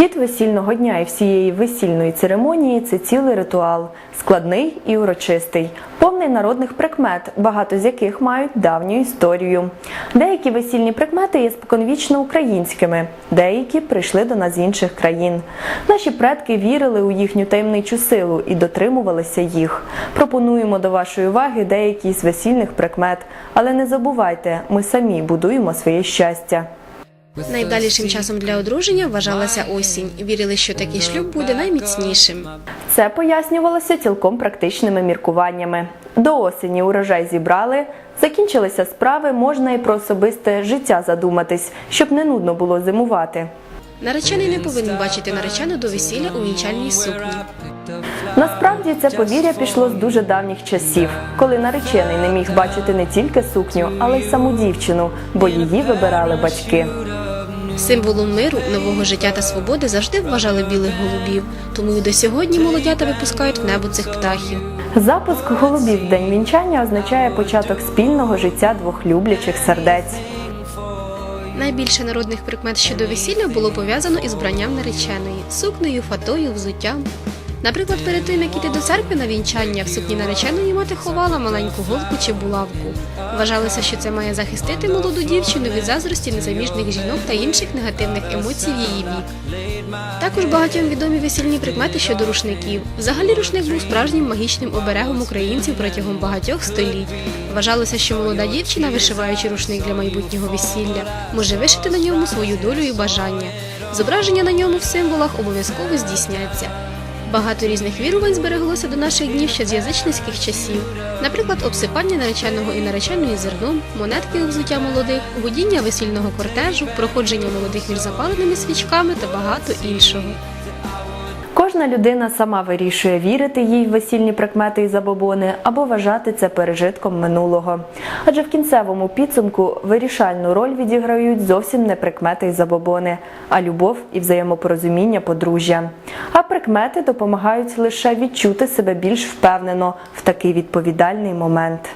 Хід весільного дня і всієї весільної церемонії це цілий ритуал, складний і урочистий, повний народних прикмет, багато з яких мають давню історію. Деякі весільні прикмети є споконвічно українськими, деякі прийшли до нас з інших країн. Наші предки вірили у їхню таємничу силу і дотримувалися їх. Пропонуємо до вашої уваги деякі з весільних прикмет, але не забувайте, ми самі будуємо своє щастя. Найвдалішим часом для одруження вважалася осінь. Вірили, що такий шлюб буде найміцнішим. Це пояснювалося цілком практичними міркуваннями. До осені урожай зібрали, закінчилися справи, можна і про особисте життя задуматись, щоб не нудно було зимувати. Наречений не повинен бачити наречену до весілля у вінчальній сукні. Насправді це повір'я пішло з дуже давніх часів, коли наречений не міг бачити не тільки сукню, але й саму дівчину, бо її вибирали батьки. Символом миру, нового життя та свободи завжди вважали білих голубів, тому і до сьогодні молодята випускають в небо цих птахів. Запуск голубів в день вінчання означає початок спільного життя двох люблячих сердець. Найбільше народних прикмет щодо весілля було пов'язано із бранням нареченої, сукнею, фатою, взуттям. Наприклад, перед тим як іти до церкви на вінчання, в сукні нареченої мати ховала маленьку голку чи булавку. Вважалося, що це має захистити молоду дівчину від заздрості незаміжних жінок та інших негативних емоцій в її вік. Також багатьом відомі весільні прикмети щодо рушників. Взагалі рушник був справжнім магічним оберегом українців протягом багатьох століть. Вважалося, що молода дівчина, вишиваючи рушник для майбутнього весілля, може вишити на ньому свою долю і бажання. Зображення на ньому в символах обов'язково здійсняться. Багато різних вірувань збереглося до наших днів ще з язичницьких часів. Наприклад, обсипання нареченого і нареченої зерном, монетки у взуття молодих, гудіння весільного кортежу, проходження молодих між запаленими свічками та багато іншого. Кожна людина сама вирішує, вірити їй в весільні прикмети і забобони або вважати це пережитком минулого. Адже в кінцевому підсумку вирішальну роль відіграють зовсім не прикмети і забобони, а любов і взаємопорозуміння подружжя. А прикмети допомагають лише відчути себе більш впевнено в такий відповідальний момент.